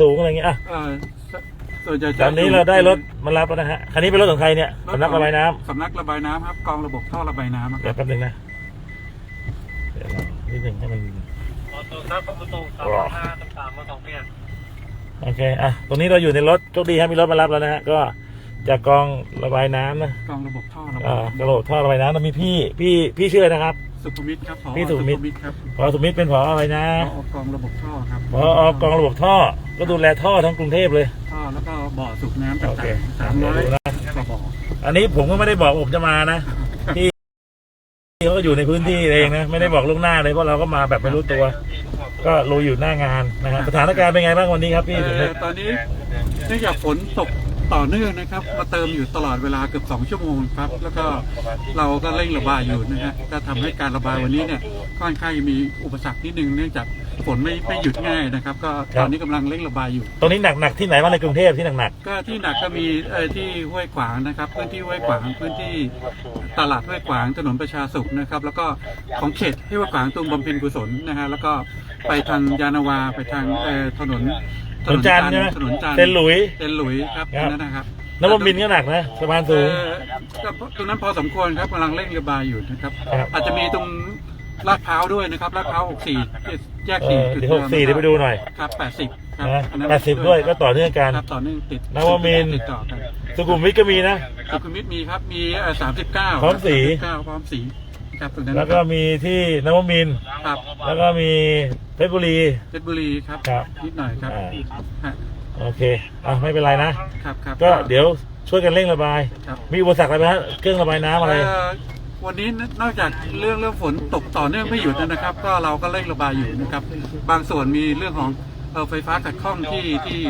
สูงอะไรเงี้ยอะเอ่อสส่วนใหญ่จะตอนนี้เราได้รถมารับแล้วนะฮะคันนี้เป็นรถของใครเนี่ยสำนักระบายน้ำสำนักระบายน้ำครับกองระบบท่อระบายน้ำคเดี๋ยรัวบแป๊บนึงนะเดี๋ยวรอนิดหนึ่งให้มันประตูครับประตูสามห้าสามมาสองเปลี่ยนโอเคอะตรงนี้เราอยู่ในรถโชคดีครับมีรถมารับแล้วนะฮะก็จากกองระบายน้ำนะกองระบบท่อระบายอ่าน้ำกระโดดท่อระบายน้ำแล้วมีพี่พี่พี่ชื่ออะไรนะครับ สุขุมวิทครับผอพี่สุขุมวิทครับพอสมมิตรเป็นผออะไรนะผอกองระบบท่อครับพออกองระบบท่อ ก็ดูแลท่อทั้งกรุงเทพเลย ท่อแล้วก็บ่อสูบน้ำต่าโอเคงๆสามร้อยเดี๋ยวดูนะกว่าบ่ออันนี้ผมก็ไม่ได้บอกผมจะมานะพี่พี่เขาก็อยู่ในพื้นที่เองนะไม่ได้บอกล่วงหน้าเลยเพราะเราก็มาแบบไม่รู้ตัว ก็รู้อยู่หน้างานนะฮะสถานการณ์เป็นไงบ้างวันนี้ครับพี่เอ่สุมิอตรตอนนี้เนื่องจากฝนตกต่อเนื่องนะครับ มาเติมอยู่ตลอดเวลาเกือบ 2 ชั่วโมงครับ แล้วก็เราก็เร่งระบายอยู่นะฮะก็ทำให้การระบายวันนี้เนี่ยค่อนข้างมีอุปสรรคนิดนึงเนื่องจาก ฝนไม่ไม่หยุดง่ายนะครับ ก็ตอนนี้กำลังเร่งระบายอยู่ ตรงนี้หนักๆที่ไหนบ้างในกรุงเทพที่หนักก็ที่หนักก็มีเอ่อที่ห้วยขวางนะครับ พื้นที่ห้วยขวางพื้นที่ตลาดห้วยขวางถนนประชาสุขนะครับ แล้วก็ของเขตห้วยขวางตรงบำเพ็ญกุศลนะฮะแล้วก็ไปทางยานาวาไปทางเอ่อถนนๆถนนจันทร์ใช่ไหมถนนจันทร์เซนหลุยเซนหลุยครับครับนั่นนะครับนวมินทร์ก็หนักนะสะพานสูงเอ่อก็ตรงนั้นพอสมควรครับกำลังเร่งระบายอยู่นะครับครับอาจจะมีตรง ลาดพร้าวด้วยนะครับลาดพร้าว64แยกเอสี่อจุดเดี๋ยวหกสี่เดี๋ยวไปดูหน่อย ครับ80ครับนะอันนั้นแปดสิบด้วยก็ต่อเนื่องกันครับต่อเนื่องติดนวมินทร์ ติดต่อกันสุขุมวิทก็มีนะ สุขุมวิทมีครับมีสามสิบเก้าพร้อมสีเก้าพร้อมสีครับตรงนั้นแล้วก็มีที่นวมินทร์ครับแล้วก็มีเพชรบุรี เพชรบุรีครับครับนิดหน่อยครับอ่า ฮะโอเคอะไม่เป็นไรนะ ครับครับก็เดี๋ยวช่วยกันเร่งระบาย ครับ มีอุปสรรคอะไรไหมฮะเครื่องระบายน้ำอะไร เอ่อ วันนี้นอกจากเรื่องเรื่องฝนตกต่อเนื่องไม่หยุดนะครับ ก็เราก็เร่งระบายอยู่นะครับ บางส่วนมีเรื่องของเอ่อไฟฟ้าขัดข้องที่ที่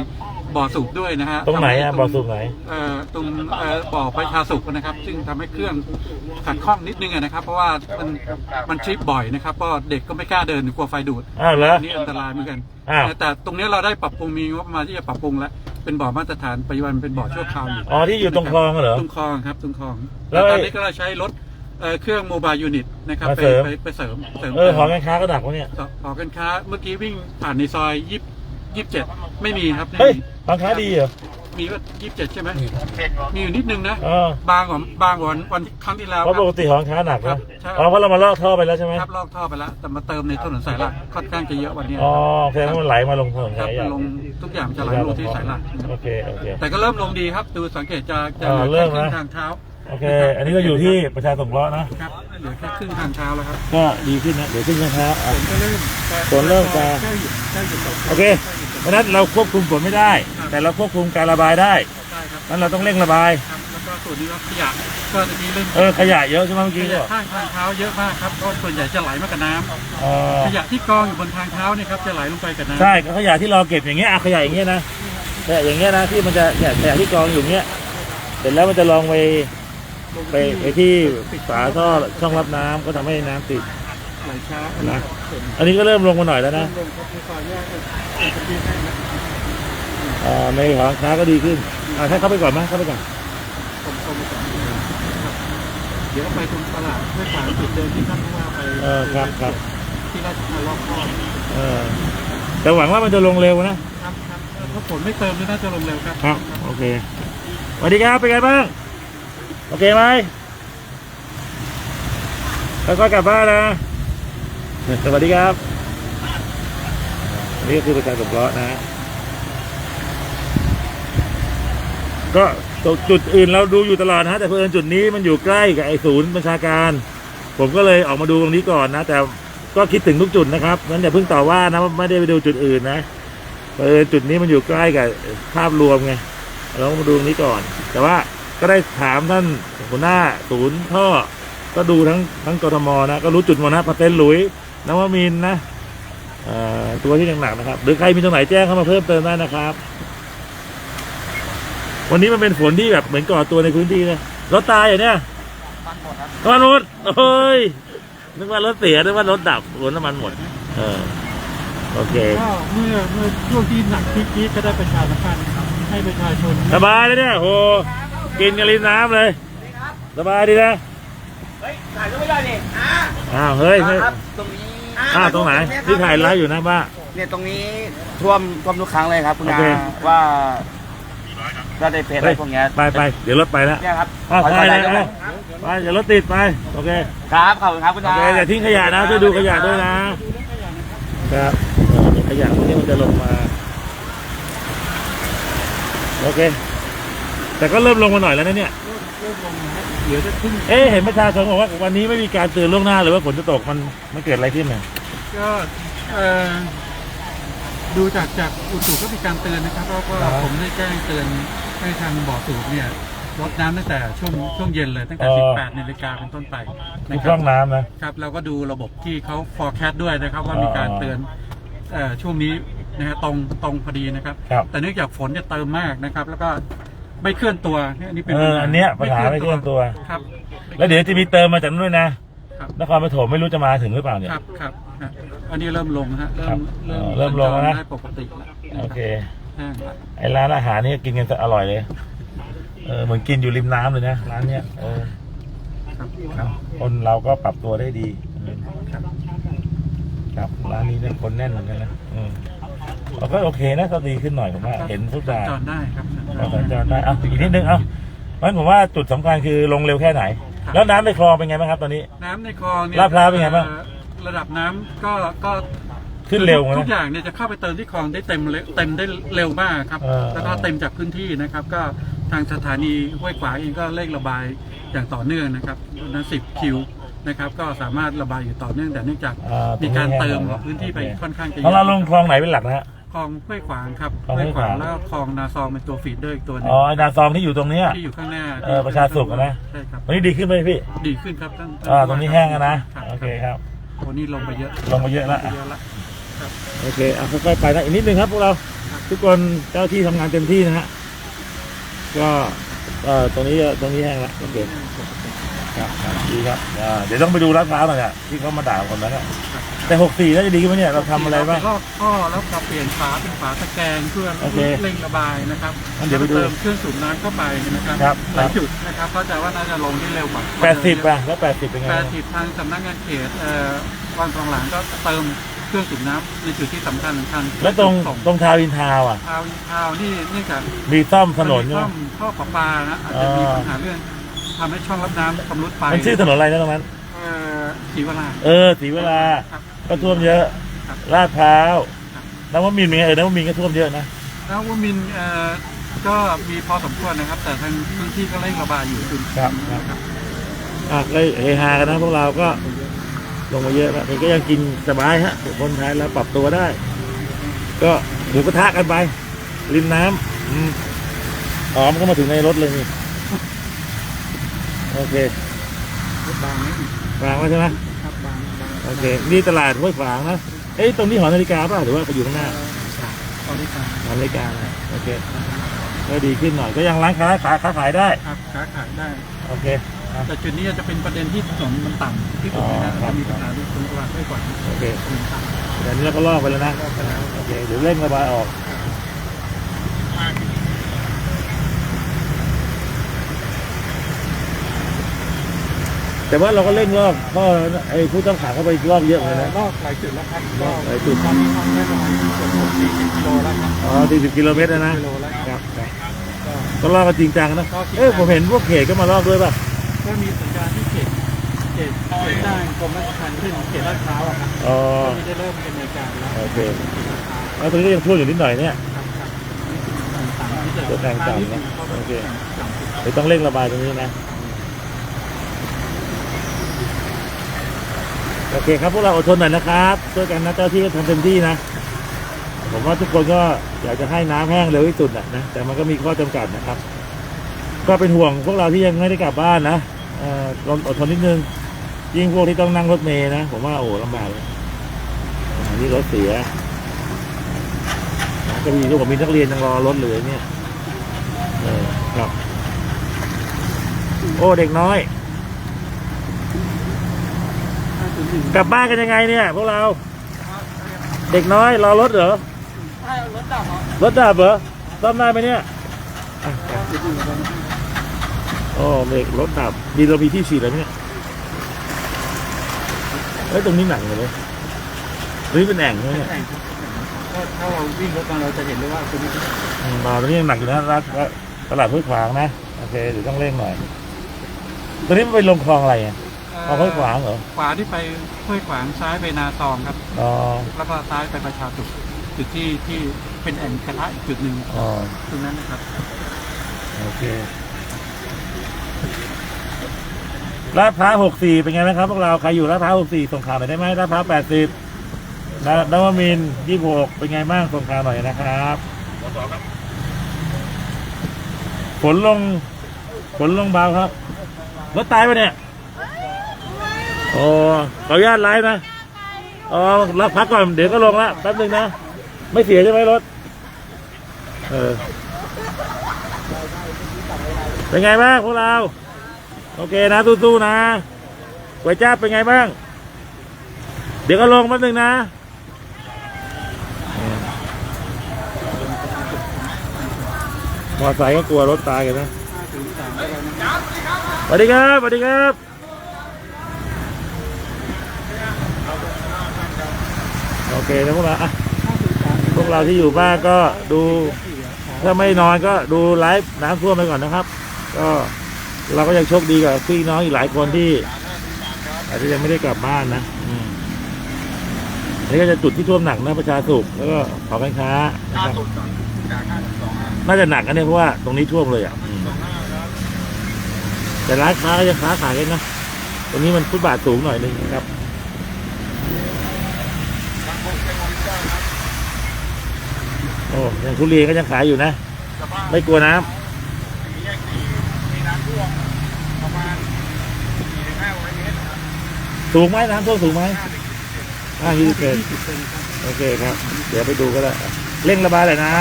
บ่อสูบด้วยนะฮะตรงไหนทำอะให้บ่อสูบไหนเอ่อตรงเอ่อบ่อประชาสุขนะครับ ซึ่งทำให้เครื่องขัดข้องนิดนึงอะนะครับ เพราะว่ามันมันทริปบ่อยนะครับเพราะเด็กก็ไม่กล้าเดินกลัวไฟดูดอ้าวเหรออันนี้อันตรายเหมือนกันอ้าวแต่ตรงนี้เราได้ปรับปรุงมีงบประมาณที่จะปรับปรุงแล้วเป็นบ่อมาตรฐานปัจจุบันเป็นบ่อชั่วคราวอยู่อ๋อที่อยู่ตรงคลองเหรอตรงคลองครับตรงคลองแล้แล้ววไอ้ตอนนี้ก็เราใช้รถ เอ่อเครื่องโมบายยูนิตนะครับมาไปเสริม ไปไปเสริมเสริมเออหอการค้าก็หนักวะเนี่ยต่อหอการค้า เมื่อกี้วิ่งผ่านในซอยยี่ยี่สิบเจ็ดไม่มีครับไม่เฮ้ยมีหอการค้าดีเหรอมีว่ายี่สิบเจ็ดใช่ไหมมีอยู่นิดนึงนะ เออบางกว่าบางกว่าวันวันครั้งที่แล้วเพราะคปรับกติหอการค้าหนักครันะบใช่ อ๋อเพราะเรามาลอกท่อไปแล้วใช่ไหมครับลอกท่อไปแล้ว แต่มาเติมในถนนสายหลักค่อนข้างจะเยอะวันนี้อ๋อแสดงว่ามันไหลมาลงถนนครับสายใหญ่ลงทุกอย่างจะไหลลงที่สายหลักนะครับโอเคโอเค แต่ก็เริ่มลงดีครับ ดูสังเกตจะจะอ่าเหลือเริ่แค่มครึ่นะงทางเท้า โอเค อันนี้ก็อยู่ที่ประชาสงเคราะห์นะ ครับเหลือแค่ครึ่งทางเท้าแล้วครับก็ดีขึ้นนะ เดี๋ยวขึ้นนะครับอะ ฝนก็เริ่มฝนเริ่มจะใกล้หยุดใกล้หยุดตกโอเคเพราะฉะนั้นเราควบคุมฝนไม่ได้ แต่เราควบคุมการระบายได้ใช่ครับ นั้นเราต้องเร่งระบาย ครับ แล้วก็ส่วนนี้ก็ขยะ ก็จะมีเล่นเออขยะเยอะใช่ไหมเมื่อขกี้ก็ยะข้างทางเท้าเยอะมากครับ ก็ส่วนใหญ่จะไหลมากับน้ำเออขยะที่กองอยู่บนทางเท้าเนี่ยครับ จะไหลลงไปกับน้ำใช่ก็ขยะที่เราเก็บอย่างเงี้ยอะขยะอย่างเงี้ยนะขยะอย่างเงี้ยนะที่มันจะเนี่ยขยะที่กองอยู่เงี้ย เสร็จแล้วมันจะลองไป ไปไปที่ฝาท่อช่องรับน้ำก็ทำให้น้ำติดไหลช้านะอันนี้ก็เริ่มลงมาหน่อยแล้วนะลงครับในซอยแยกเป็นเป็นที่ให้นะอ่าในหอค้าก็ดีขึ้นอ่าให้เข้าไปก่อนไหมเข้าไปก่อนผมส่งไปก่อนนะครับเดี๋ยวก็ไปตรงตลาดเพื่อขายจุดเดิมที่ท่านผู้ว่าไปเออครับครับที่ราชการรอบครอบเออแต่หวังว่ามันจะลงเร็วนะครับครับถ้าฝนไม่เติมนี่น่าจะลงเร็วครับ ครับ โอเคสวัสดีครับเป็นไงบ้าง โอเคไหมค่อยๆกลับบ้านนะ สวัสดีครับ นี่ก็คือประชาสงเคราะนะ ก็จุดอื่นเราดูอยู่ตลอดนะแต่เพื่อนจุดนี้มันอยู่ใกล้กับไอ้ศูนย์บัญชาการ ผมก็เลยออกมาดูตรงนี้ก่อนนะ แต่ก็คิดถึงทุกจุดนะครับนั้นอย่าเพิ่งต่อว่านะไม่ได้ไปดูจุดอื่นนะเออจุดนี้มันอยู่ใกล้กับภาพรวมไงเรามาดูตรงนี้ก่อน แต่ว่า ก็ได้ถามท่านหัวหน้าศูนย์ท่อก็ดูทั้งทั้งกทมนะ ก็รู้จุดหมดนะพัเต้นหลุยนวมินทร์นะเอ่อตัวที่หนักๆนะครับ หรือใครมีตรงไหนแจ้งเข้ามาเพิ่มเติมได้นะครับ วันนี้มันเป็นฝนที่แบบเหมือนก่อตัวในพื้นที่นะรถตายอย่างเนี้ยน้ำมันหมดโอ้ยนึกว่ารถเสียนึกว่ารถดับฝนน้ำมันหมด เออโอเคก็เมื่อเมื่อช่วงที่หนักพีคๆก็ได้ประชาสัมพันธ์ให้ประชาชนสบายเลยเนี่ยโห กินกันริมน้ำเลยสบายดีนะเฮ้ยถ่ายรูปไม่ได้นี่อ่าอ้าวเฮ้ยเฮ้ยครับตรงนี้อ้าวตรงไหนที่ถ่ายไลฟ์อยู่นะป้าคเนี่ยตรงนี้ท่วมท่วมทุกครั้งเลยครับคุณโออาเค ว่าก็ได้เพจอะไรพวกเนี้ยไปไปเดี๋ยวรถไปแล้วเนี่ยครับอะขอไปขอเลได้ยด้วยไหมไปเดี๋ยวรถติดไปโอเคครับขอบคุณครับคุณโออา เคอย่าทิ้งขยะนะช่วยดูขยะด้วยนะครับเออเดี๋ยวขยะพวกนี้มันจะลงมาโอเค แต่ก็เริ่มลงมาหน่อยแล้วนะเนี่ย เริ่มลงนะฮะเดี๋ยวจะขึ้น เอ๊ะเห็นประชาชนบอกว่าวันนี้ไม่มีการเตือนล่วงหน้าเลยว่าฝนจะตกมันมันเกิดอะไรขึ้นเนี่ยก็เอ่อดูจากจากอุตุก็มีการเตือนนะครับเพราะว่าผมได้แจ้งเตือนให้ทางบ่อสูบเนี่ยลดน้ำตั้งแต่ช่วงช่วงเย็นเลยตั้งแต่ 18นาฬิกาเป็นต้นไปทุนะกคร่รัอบงน้ำนะ ครับเราก็ดูระบบที่เขา forecast ด้วยนะครับว่ามีการเตือนเอ่อช่วงนี้นะฮะตรงตรงพอดีนะครับ ครับ แต่เนื่องจากฝนจะเติมมากนะครับ แล้วก็ ไม่เคลื่อนตัวเนี่ยอันนี้เป็นเอออันเนี้ยปัญหาไม่เคลื่อนตัว ครับ แล้วเดี๋ยวจะมีเติมมาจากนู้นด้วยนะครับ นครปฐมไม่รู้จะมาถึงหรือเปล่าเนี่ย ครับครับฮะอันนี้เริ่มลงฮะเริ่ครัมบเริ่มเออเริ่มลงแล้วนะ ได้ปกติแล้วนะโอรับเคแห้งละไอ้ร้านอาหารนี่กินกันอร่อยเลย เออเหมือนกินอยู่ริมน้ำเลยนะร้านเนี้ยเออครับครับคนเราก็ปรับตัวได้ดีอืมครับ ครับร้านนี้เนี่ยคนแน่นเหมือนกันนะอืมเรา ก็โอเคนะก็ดีขึ้นหน่อยผมว่าเห็นทุกด่านจอดได้ครับเราสัญจรได้เอาอีกนิดนึงเอาเพราะฉะนั้นผมว่าจุดสำคัญคือลงเร็วแค่ไหน แล้วน้ำในคลองเป็นไงบ้างครับตอนนี้ น้ำในคลองเนี่ยลาดพร้าวเป็นไงบ้างอ่อระดับน้ำก็ก็ขึ้นเร็วไหมทุกอย่างเนี่ยจะเข้าไปเติมที่คลองได้เต็มเร็วเต็มได้เร็วมากครับ เออ แล้วก็เต็มจากพื้นที่นะครับ ก็ทางสถานีห้วยขวางเองก็เร่งระบายอย่างต่อเนื่องนะครับนั้นสิบคิวนะครับ ก็สามารถระบายอยู่ต่อเนื่องแต่เนื่องจากอ่ตมีงนี้การแห้งเติมแล้วพื้นที่ไปโอเคค่อนข้างจะเยของเราอะลงคลองไหนเป็นหลักนะฮะ คลองห้วยขวางครับคลองห้วยขวาง แล้วก็คลองนาซองเป็นตัวฟีดเดอร์อีกตัวหนึงอ๋อไอ้นาซองที่อยู่ตรงเนี้ย ที่อยู่ข้างหน้าเออประชาสุขอะนะ ใช่ครับตรงนี้ดีขึ้นไหมพี่ดีขึ้นครับท่านอ่าตรงนี้แห้งแล้วนะ รับโอเคครับโอ้นี่ลงไปเยอะลงมาเยอะแล้วเยอะละ โอเคเอาค่อยๆไปนะอีกนิดนึงครับพวกเราทุกคนเจ้าที่ทำงานเต็มที่นะฮะก็เอ่อตรงนี้ตรงนี้แห้งแล้วโอเค ครับครับดีครับอ่าเดี๋ยวต้องไปดูลาดพร้าวหน่อยอะที่เขามาด่าคนนั้นอะแต่หกสี่น่าจะดีขึ้นไหมเนี่ยเราทำอะไรบ้าง ก็ท่อแล้วเราเปลี่ยนฝาเป็นฝาตะแกรงเพื่อโอเคเร่งระบายนะครับงั้นเดี๋ยวไปดูเติมเครื่องสูบน้ำเข้าไปนะครับครับ หลายจุดนะครับเข้าใจว่าน่าจะลงได้เร็วกว่าแปดสิบอะแล้วแปดสิบเป็นไงแปบ้าดงสิบทางสำนักงานเขตเอ่อวังทองหลางก็เติมเครื่องสูบน้ำในจุดที่สำคัญสำคัญแล้วตรงส่งตรงทาวน์อินทาวน์อะทาวน์ทาวน์นี่เนื่องจากมีซ่อมถนนมัใช่มีไหมท่อท่อประปานะอาจจะมีอ่าปัญหาเรื่อง ทำให้ช่องรับน้ำชำรุดไปมันชื่อถนนอะไรนะตรงนั้น เอ่อศรีวราเออสีเวลา ครับ ก็ท่วมเยอะครับลาดพร้าวครับ นวมินทร์เป็นไงเออนวมินทร์ก็ท่วมเยอะนะ แล้ววมินทร์เอ่อก็มีพอสมควรนะครับ แต่ทางพื้นที่ก็เร่งระบายอยู่คุณครับครับ อะก็เฮฮากันนะพวกเราก็ลงมาเยอะแล้วแต่ก็ยังกินสบายฮะคนไทยเราปรับตัวได้ ก็หมูกระทะกันไป ริมน้ำอืมหอมก็มาถึงในรถเลยนี่ โอเคบางนิดฝางไว้ใช่ไหมครับบางบางโอเค นี่ตลาดห้วยฝางนะ เอ้ยตรงนี้หอนาฬิกาป่ะหรือว่าไปอยู่ข้างหน้าตอนนี้ครับหอนาฬิกานะโอเคก็ดีขึ้นหน่อยก็ยังร้านค้าขายค้าขายได้ครับค้าขายได้โอเคอะแต่จุดนี้จะเป็นประเด็นที่ถนนมันต่ำที่สุดนะฮะอ๋อครับจะมีปัญหาเรื่องตรงตลาดไม่กว่าโอเคถนนต่ำเดี๋ยวนี้เราก็ลอกไปแล้วนะโอเคเดี๋ยวเร่งระบายออก แต่ว่าเราก็เร่งรอบเพราะไอ้ผู้ต้องขังเข้าไปรอบเยอะเลยนะ รอบหลายจุดแล้วครับรอบหลายจุด ตอนนี้ทำได้ประมาณเกือบ40กิโลแล้วครับอ๋อ40กิโลเมตรแล้วนะกิโลแล้วคครัรับบครับก็ลอกกันจริงจังนะเอ้ยผมเห็นพวกเขตก็มารอบด้วยป่ะก็มีสัญญาณที่เขตเขตเขตได้กรมราชทัณฑ์ขึ้นเขตลาดพร้าวอะครับอ๋อตอนนี้ได้เริ่มดำเนินการแล้วโอเค แล้วตรงนี้ก็ยังท่วมอยู่นิดหน่อยเนี่ยครับครับต่างๆที่จะตัวแทนต่ำนะนิดนึงเพราะว่าโอเคต่ำสุดเดี๋ยวต้องเร่งระบายตรงนี้นะ โอเคครับพวกเราอดทนหน่อยนะครับช่วยกันนะเจ้าที่ก็ทำเต็มที่นะ ผมว่าทุกคนก็อยากจะให้น้ำแห้งเร็วที่สุดนะนะแต่มันก็มีข้อจำกัดนะครับ ก็เป็นห่วงพวกเราที่ยังไม่ได้กลับบ้านนะเอ่อลองอดทนนิดนึง ยิ่งพวกที่ต้องนั่งรถเมล์นะ ผมว่าโอ้ลำบากเลยนนี้รถเสียก็มีลูกผมมีนักเรียนยังรอรถเหลือเนี่ยเออครับ โอ้เด็กน้อย กลับบ้านกันยังไงเนี่ยพวกเรา เด็กน้อยรอรถเหรอใช่รถดับเหรอรถดับเหรอซ่อมได้ไหมเนี่ยอะโอ้เด็กรถดับดีเรามีที่ฉีดอะไรไหมเนี่ยเฮ้ยตรงนี้หนังเลยตรงนี้เป็นแอ่งใช่ไหมเนี่ยถ้าเราวิ่งรถมาเราจะเห็นเลยว่าตรงนี้มาตอนนี้หนักอยู่นะรักตลาดห้วยขวางนะโอเคเดี๋ยวต้องเร่งหน่อยตอนนี้มันไปลงคลองอะไรอะ คลองห้วยขวางเหรอ ขวาที่ไปห้วยขวางซ้ายไปนาตองครับ อ๋อ แล้วก็ซ้ายไปประชาสุขจุดที่ที่เป็นแอ่งกระทะอีกจุดหนึ่งอ๋อ ตรงนั้นนะครับ โอเคลาดพร้าวหกสี่เป็นไงบ้างครับพวกเรา ใครอยู่ลาดพร้าวหกสี่ส่งข่าวหน่อยได้ไหมลาดพร้าวแปดสิบนวมินยี่หกเป็นไงบ้างส่งข่าวหน่อยนะครับฝนลงฝนลงเบาครับ รถตายปะเนี่ยโอ้ขออนุญาตไลฟ์นะอ๋อรับพักก่อนเดี๋ยวก็ลงละแป๊บนึงนะ ไม่เสียใช่ไหมรถ เออ เป็นไงบ้างพวกเรา โอเคนะสู้ๆนะก๋วยจั๊บเป็นไงบ้าง เดี๋ยวก็ลงแป๊บนึงนะ มอไซค์ก็กลัวรถตายกันนะสวัสดีครับสวัสดีครับ โอ เคนะพวกเราอะพวกเราที่อยู่บ้านก็ดู ถ้าไม่นอนก็ดูไลฟ์น้ำท่วมไปก่อนนะครับ ก็เราก็ยังโชคดีกับพี่น้องอีกหลายคนที่ อาจจะยังไม่ได้กลับบ้านนะอันนี้ก็จะจุดที่ท่วมหนักนะประชาสุขแล้วก็ขอการค้านะครับน่าจะหนักกันเนี่ยเพราะว่าตรงนี้ท่วมเลยอะแต่ร้านค้าก็ยังค้าขายกันนะตรงนี้มันฟุตบาทสูงหน่อยนึงนะครับ โอ้ยังทุเรียนก็ยังขายอยู่นะไม่กลัวน้ำสูงไหมน้ำท่วมสูงไหมห้ายี่สิบเซนโอเคครับ เดี๋ยวไปดูก็ได้เร่งระบายเลยนะ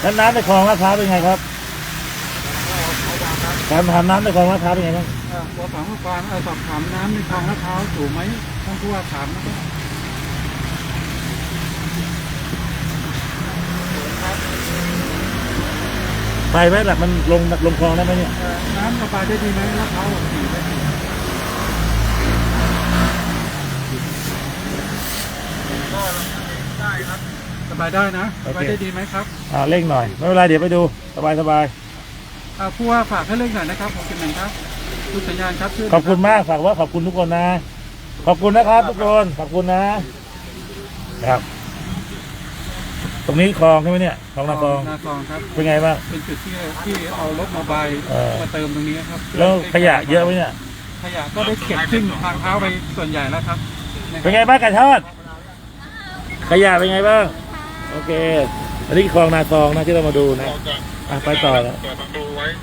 แล้วน้ำในคลองลาดพร้าวเป็นไงครับการทำน้ำในคลองลาดพร้าวเป็นไงบ้างเอ่อตัวฝังเมื่อวานเอ่อสอบถามน้ำในคลองลาดพร้าวสูงไหมท่านผู้ว่าถามนะครับ ไปไหมหลักมันลงลงคลองได้ไหมเนี่ยเอ่อน้ำระบายได้ดีไหมลาดพร้าวสี่ได้ดีระบายได้นะระบายได้ดีไหมครับอ่าเร่งหน่อยไม่เป็นไรเดี๋ยวไปดูสบายสบายเอ่อผู้ว่าฝากให้เร่งหน่อยนะครับผมเป็นหนึ่งครับดูสัญญาณครับช่วยขอบคุณมากฝากว่าขอบคุณทุกคนนะ ขอบคุณนะครับทุกคนขอบคุณนะครับ ตรงนี้คลองใช่ไหมเนี่ยคลองนาคลองนาคลองครับ เป็นไงบ้าง เป็นจุดที่ที่เอารถมาบายเออ มาเติมตรงนี้ครับแล้วขยะเยอะไหมเนี่ย ขยะก็ได้เก็บขึ้นทางเท้าไปส่วนใหญ่แล้วครับเป็นไงบ้างไก่ทอดขยะเป็นไงบ้าง โอเค อันนี้คลองนาคลองนะที่เรามาดูนะอะไปต่อนะ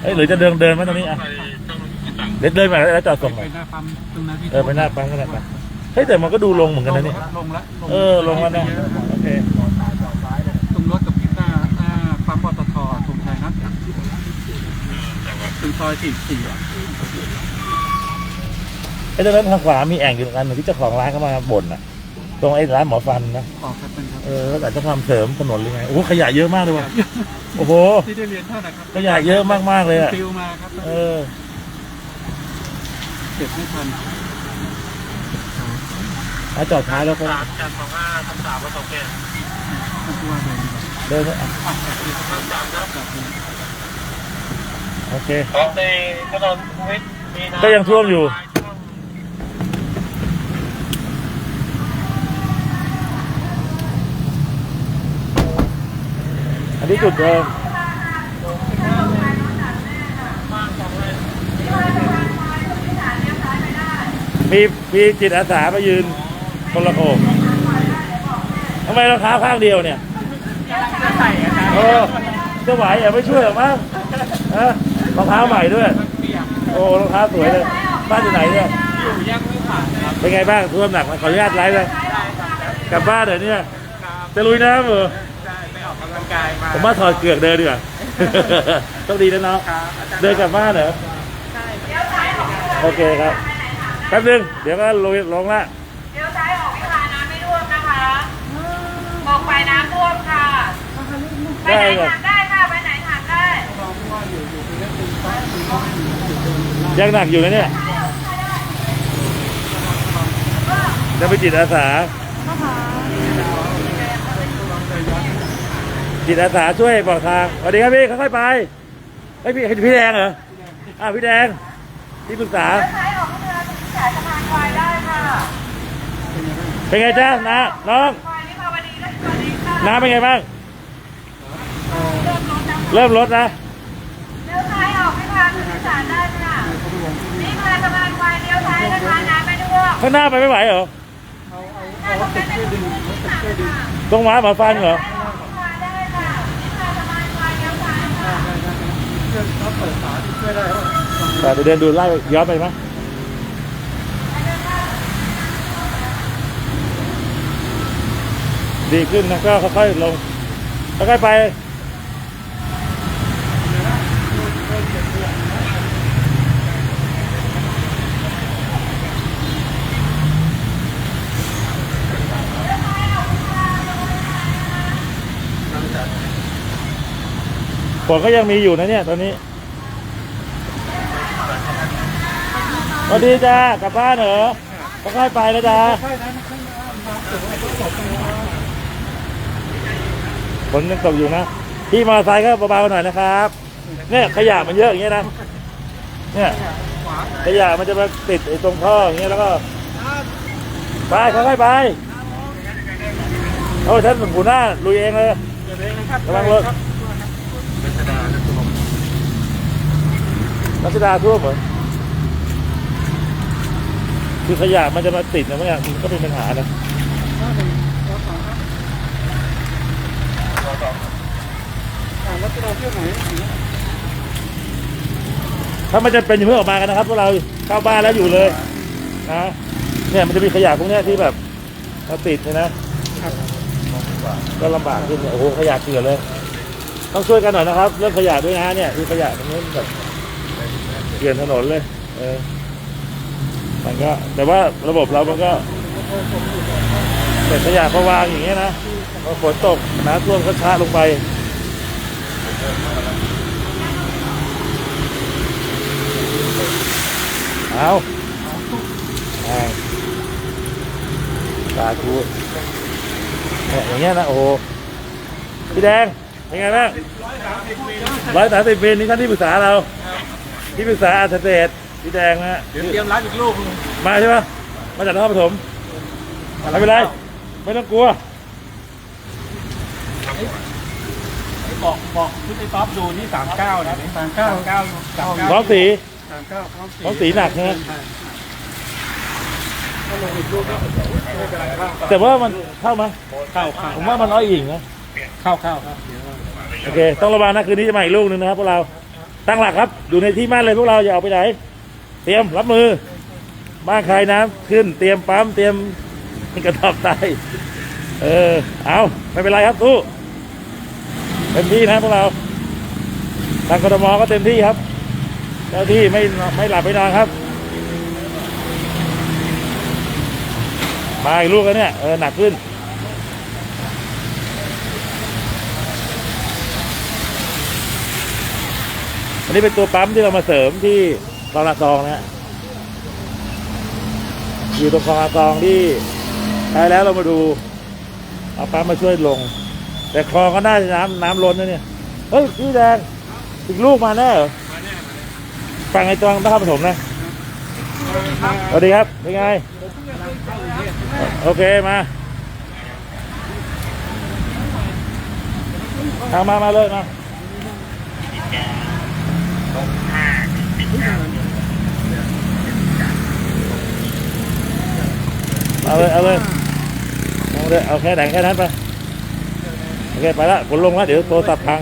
เอ้ยหรือจะเดินเดินไหมตรงนี้อะเดินเดินมาแล้วจอดส่งหไปน่อยหน้าปั๊มตรงนั้นที่เออไปหน้าปั๊มก็ได้ไปเฮ้ยแต่มันก็ดูลงเหมือนกันนะเนี่ย ลงแล้วเออลงแล้วนะโอเค ตรงรถกับพิซซ่าหน้าปั๊มปตทตรงชัยนัทถึง ซอยสี่สี่อะไอ้ตรงนั้นทางขวามีแอ่งอยู่ตรงนั้นหนึ่งที่เจ้าของร้านเขามาบ่นอะ ตรงไอ้ร้านหมอฟันนะออกครับเป็นครับ เออแล้วแต่จะทำเสริมถนนหรือไงโอ้โหขยะเยอะมากเลยว่ะโอ้โหที่ได้เรียนท่านนะครับขยะเยอะมากๆเลยอะฟิวมาครับเออเก็บไม่ทันเอาจอดท้ายแล้วก็สามจันทร์สองห้าสามสามประสบเหตุท่านผู้ว่าเดินเดินอะ โอเค ของในถนนสุขุมวิทมีน้ำก็ยังท่วมอยู่ อันนี้จุดเดิมมีมีจิตอาสามายืนคนละโอบทำไมรองเท้าข้างเดียวเนี่ย เออจะไหวอย่าไม่ช่วยหรอกมั้งเออ รองเท้าใหม่ด้วยโอ้รองเท้าสวยเลยบ้านอยู่ไหนเนี่ยอยู่แยกวิภาครับเป็นไงบ้างท่วมหนักไหมขออนุญาตไลฟ์เลยกลับบ้านเดี๋ยวนี้จะลุยน้ำเหรอไปออกกำลังกายมาผมว่าถอดเกือกเดินดีกว่าโชคดีนะน้องเดินกลับบ้านเหรอโอเคครับแป๊บนึงเดี๋ยวก็ลงลงละเลี้ยวซ้ายออกวิภาน้ำไม่ท่วมนะคะตรงไปน้ำท่วมค่ะไปไหนถามได้ค่ะ ไปไหนถามได้ ยังหนักอยู่นะเนี่ยจะไปจิตอาสาจิตอาสาช่วยบอกทางสวัสดีครับพี่ค่อยๆไปไอ้พี่พี่แดงเหรออ้าพี่แดงที่ปรึกษาเป็นไงจ้านี่มาวันนี้ได้สวัสดีค่ะน้าเป็นไงบ้าง เริ่มลดนะ อกให้สารได้ค่ะ นี่คือสะพานควายเลี้ยวซ้ายนะคะน้ำไม่ท่วมข้างหน้าไปไม่ไหวเหรอ หน้าตรงนั้นเป็นพื้นที่สาธารณะตรงหมาหมาฟันเหรอซ้าได้ค่ะ นี่คือสะพานควายเลี้ยวซ้ายค่ะ แต่เดี๋ยวเดินดูไล่ย้อนไปมั้ยดีขึ้นนะก็ค่อยๆลงค่อยๆไป นก็ยังมีอยู่นะเนี่ยตอนนี้สวัสดีจ้ากลับบ้านเหรอค่อยไปนะจ๊ะฝนยังตกอยู่นะพี่มอเตอร์ไซค์ก็เบาๆหน่อยนะครับ เนี่ยขยะมันเยอะอย่างเงี้ยนะ เนี่ยขยะมันจะมาติดไอ้ตรงท่ออย่างเงี้ยแล้วก็ไปค่อยๆไปโอ้ท่านหัวหน้าลุยเองเลยระวังรถ รัชดาท่วมเหรอคือขยะมันจะมาติดนะบางอย่างมันก็เป็นปัญหานะถ้ามันจะเป็นอย่าเพิ่งออกมากันนะครับพวกเราเข้าบ้านแล้วอยู่เลยนะเนี่ยมันจะมีขยะพวกเนี้ยที่แบบมาติดเนยนะก็ลำบากขึ้นเนี่ยโอ้โหขยะเกลือนเลย ต้องช่วยกันหน่อยนะครับ เรื่องขยะด้วยนะเนี่ยคือขยะตรงนี้แบบ เกลื่อนถนนเลย เออ มันก็ แต่ว่าระบบเรามันก็เศษขยะพอวางอย่างเงี้ยนะพอฝนตกน้ำท่วมก็ช้าลงไปเอาตาคูอย่างเงี้ยนะโอ้พี่แดงเป็นไงบ้างร้อยสามสิบปีนี่ท่านที่ปรึกษาเรา ที่ปรึกษาอาเศษพี่แดงนะฮะเดี๋ยวเตรียมรับอีกลูกนึงมาใช่ปะมาจากนครปฐมไม่เป็นไรไม่ต้องกลัวบอกบอกชุดไอ้ท็อปดูที่สามเก้านะสามเก้าเก้าสามเก้าพร้อมสีสามเก้าพร้อมพร้อมสีหนักใช่ไหมแต่ว่ามันเข้ามาเข้าเข้าผมว่ามันน้อยอิ่งนะ เข้าเข้าครับโอเค ต้องระวังนะคืนนี้จะมาอีกลูกหนึ่งนะครับพวกเรา ตั้งหลักครับ อยู่ในที่มั่นเลยพวกเราอย่าออกไปไหน เตรียมรับมือ บ้านใครน้ำขึ้น เตรียมปั๊มเตรียมกระสอบทรายเออ เอาไม่เป็นไรครับสู้เต็มที่นะพวกเราทางกรทมก็เต็มที่ครับเจ้าที่ไม่ไม่หลับไม่นอนครับ มาอีกลูกแล้วเนี่ยเออหนักขึ้น อันนี้เป็นตัวปั๊มที่เรามาเสริมที่คลองนาซองนะฮะอยู่ตรงคลองนาซองที่ใช้แล้วเรามาดูเอาปั๊มมาช่วยลง แต่คลองก็น่าจะน้ำน้ำล้นนะเนี่ยเฮ้ยพี่แดงอีกลูกมาแน่เหรอฟังไอ้ตรงนครปฐมนะสวัสดีครับเป็นไงโอเคมาเอามามาเลยมา เอาเลยเอาเลยเอาเลยเอาแค่ไหนแค่นั้นไปโอเคไปละผลลงแล้วเดี๋ยวโทรศัพท์พัง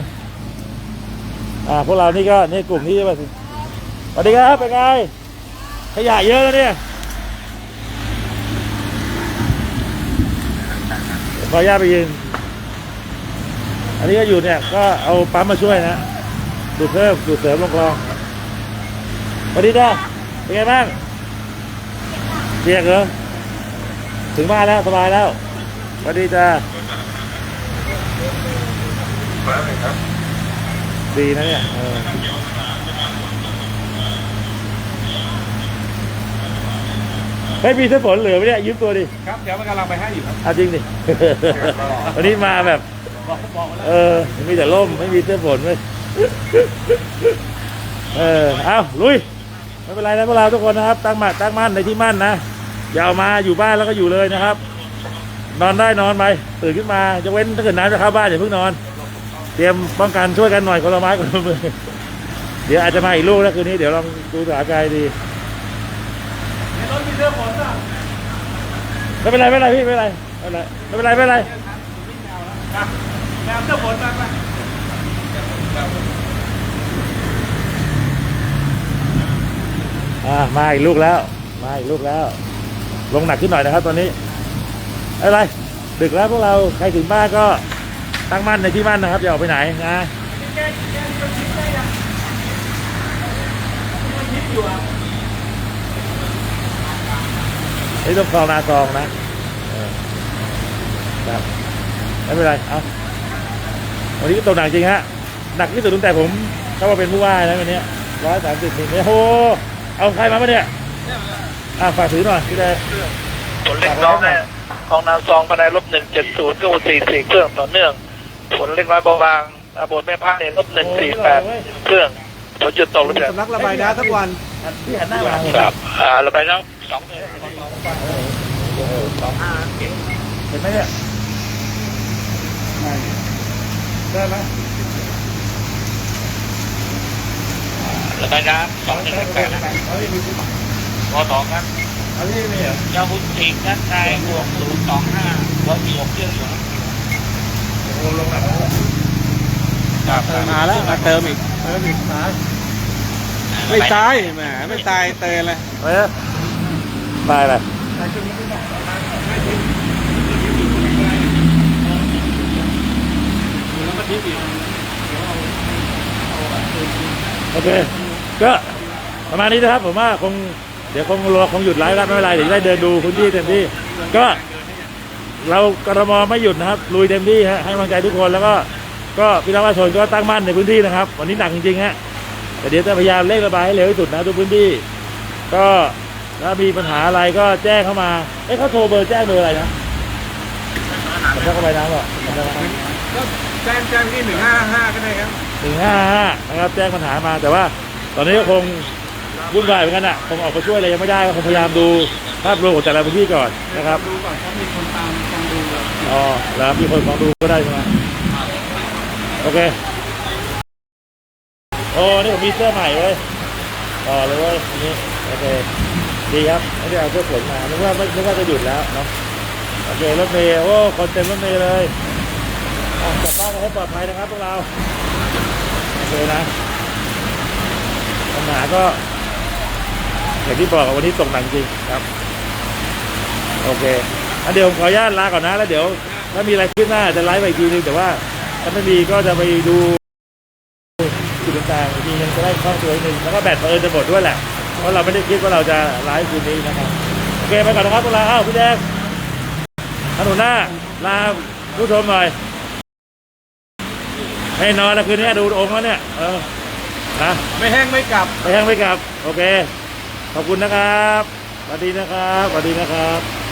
อ่าพวกเรานี่ก็นี่กลุ่มนี้ใช่ไหมสวัสดีครับเป็นไงขยะเยอะแล้วเนี่ยขออนุญาตไปยืน อันนี้ก็อยู่เนี่ย ก็เอาปั๊มมาช่วยนะ ดูเพิ่มดูเสริมลงคลองสวัสดีจ้าเป็นไงบ้างเรียกเหรอ ถึงบ้านแล้ว สบายแล้วสวัสดีจ้าดีนะเนี่ยเออเฮ้ยมีเสื้อฝนเหลือไหมเนี่ยยืมตัวดิครับ เดี๋ยวมันกำลังไปให้อยู่ครับเอาจริงดิ วันนี้มาแบบ บอกบอกแล้วเออ มีแต่ร่มไม่มีเสื้อฝนเว้ยเออ เอาลุย ไม่เป็นไรนะพวกเราทุกคนนะครับ ตั้งมั่นตั้งมั่นในที่มั่นนะอ ย่ามาอยู่บ้านแล้วก็อยู่เลยนะครับ นอนได้นอนไปตื่นขึ้นมาจะเว้นถ้าเกิดน้ำจะเข้าบ้านอย่าเพิ่งนอน เตรียมป้องกันช่วยกันหน่อยคนละไม้คนละมือเดี๋ยวอาจจะมาอีกลูกแล้วคืนนี้เดี๋ยวลองดูสถานการณ์ดีไม่เป็นไรไม่เป็นไรพี่ไม่เป็นไรไม่เป็นไรไม่เป็นไรไม่เป็นไรแนวเสื้อฝนมาไปอ่ามาอีกลูกแล้ว มาอีกลูกแล้ว ลงหนักขึ้นหน่อยนะครับ ตอนนี้ไม่เป็นไรดึกแล้วพวกเราใครถึงบ้านก็ตั้งมั่นในที่มั่นนะครับอย่าออกไปไหนนะนี่ต้องคลองนาซองนะครับไม่เป็นไรเอาวันนี้ก็ตกหนักจริงฮะหนักที่สุดตั้งแต่ผมเข้ามาเป็นผู้ว่านะวันนี้ร้อยสามสิบมิลโอ้โหเอาใครมาปะเนี่ย อะฝากถือหน่อยพี่แดง ผลเล็กน้อยนี่ยของนาซองภายในลบหนึ่งเจ็ดศูนย์ก็สี่สี่เครื่องต่อเนื่อง ผลเล็กน้อยเบาบางอาบนแม่พักเนี่ยลบหนึ่งสี่แปดเครื่องผลจุดตกลงแบบสำนักระบายน้ำทั้งวันพี่หันหน้ามาครับอ่าระบายน้ำสองเห็นไหมเนี่ยได้ไหมระบายน้ำสองหนึ่งแปด พอสองครับเอาที่มีเหรอยาบุญสิงห์นักชายบวกศูนย์สองห้าร้อยสี่หกเครื่องอยู่โอ้ลงหนักแล้วมาแล้วมาเติมอีกเออมีมาไม่ตายแหมไม่ตายเตยเลยเออตายเลยโอเคก็ประมาณนี้นะครับผมว่าคง เดี๋ยวคงรอคงหยุดไลฟ์แล้วไม่เป็นไรเดี๋ยวได้เดินดูพื้นที่เต็มที่ ก็เรากรมไม่หยุดนะครับลุยเต็มที่ฮะให้กำลังใจทุกคนแล้วก็ก็พี่น้องประชาชนก็ตั้งมั่นในพื้นที่นะครับ วันนี้หนักจริงๆฮะแต่เดี๋ยวจะพยายามเร่งระบายให้เร็วที่สุดนะทุกพื้นที่ ก็ถ้ามีปัญหาอะไรก็แจ้งเข้ามาเอ้เขาโทรเบอร์แจ้งเบอร์อะไรนะผมเข้าไปน้ำหรอก็แจ้งแจ้งที่หนึ่งห้าห้าก็ได้ครับหนึ่งห้าห้านะครับแจ้งปัญหามาแต่ว่า ตอนนี้ก็คง วุ่นวายเหมือนกันอะคงออกไปช่วยอะไรยังไม่ได้ก็คงพยายามดูภาพรวมของแต่ละพื้นที่ก่อนนะครับดูก่อนครับมีคนตามฟังดูอ๋อแล้วมีคนมองดูก็ได้ใช่ไหมโอเคโอ้นี่ผมมีเสื้อใหม่เว้ยต่อเลยเว้ยอันนี้โอเคดีครับไม่ได้เอาเสื้อฝนมานึกว่าไม่นึกว่าจะหยุดแล้วเนาะโอเครถเมย์โอ้คนเต็มรถเมย์เลยอะกลับบ้านกันให้ปลอดภัยนะครับพวกเราโอเคนะปัญหาก็ อย่างที่บอกอะวันนี้ตกหนักจริงครับ โอเคอันเดี๋ยวผมขออนุญาตลาก่อนนะ แล้วเดี๋ยว ถ้ามีอะไรขึ้นหน้าจะไลฟ์ไปอีกทีนึงแต่ว่าถ้าไม่มีก็จะไปดูจุดต่างๆอีกทีนึงจะได้คล่องตัวนิดนึงแล้วก็แบตเอิญจะหมดด้วยแหละเพราะเราไม่ได้คิดว่าเราจะไลฟ์คืนนี้นะครับโอเคไปก่อนนะครับพวกเราอ้าวพี่แดงท่านหัวหน้าลาผู้ชมหน่อยให้นอนแล้วคืนนี้ดูองค์แล้วเนี่ยเออนะไม่แห้งไม่กลับไปแห้งไปกลับ โอเค ขอบคุณนะครับสวัสดีนะครับสวัสดีนะครับ